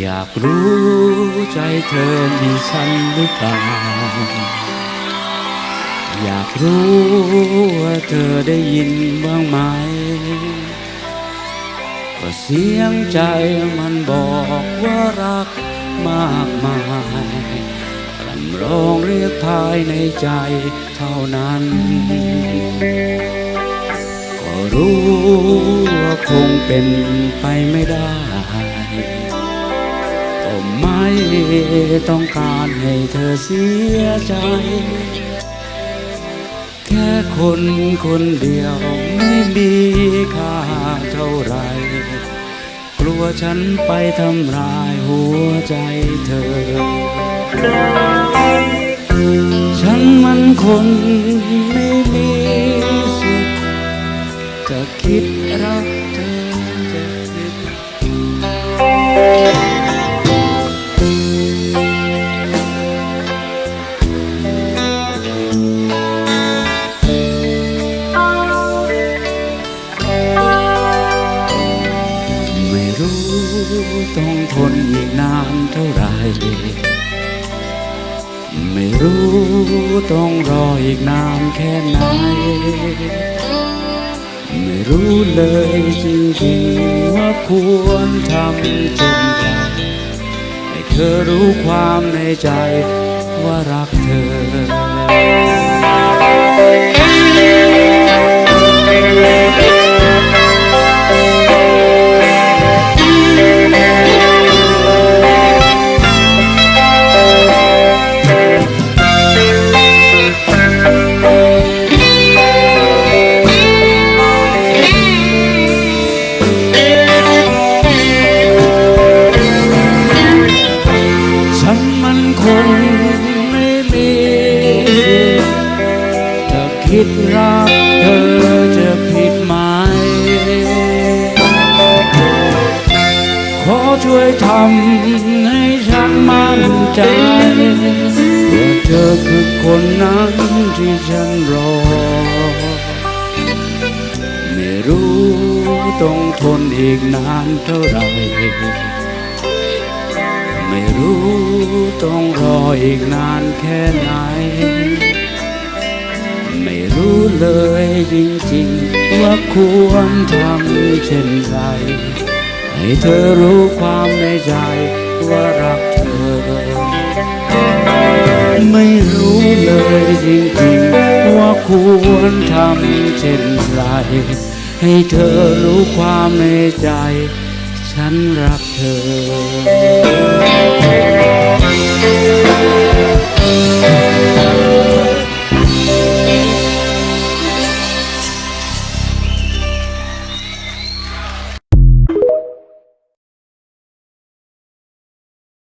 อยากรู้ใจเธอมีฉันหรือเปล่า อยากรู้ว่าเธอได้ยินบ้างไหมก็เสียงใจมันบอกว่ารักมากมายรำร้องเรียกภายในใจเท่านั้น ก็รู้ว่าคงเป็นไปไม่ได้ ไม่ต้องการให้เธอเสียใจ แค่คนคนเดียวไม่มีค่าเท่าไร กลัวฉันไปทำร้ายหัวใจเธอ ฉันมันคนไม่มีสิทธิ์จะคิดรักเธอ ต้องทนอีกนานเท่าไร ไม่รู้ต้องรออีกนานแค่ไหน ไม่รู้เลยจริงๆว่าควรทำเช่นไรให้เธอรู้ความในใจว่ารักเธอ ดรักเธอจะผิดไหม ขอช่วยทำให้ฉันมั่นใจว่าเธอคือคนนั้นที่ฉันรอ ไม่รู้ต้องทนอีกนานเท่าไหร่ไม่รู้ต้องรออีกนานแค่ไหน เลยจริงๆ ว่าควรทำเช่นไร ให้เธอรู้ความในใจว่ารักเธอ ไม่รู้เลยจริงๆ ว่าควรทำเช่นไร ให้เธอรู้ความในใจ ฉันรักเธอ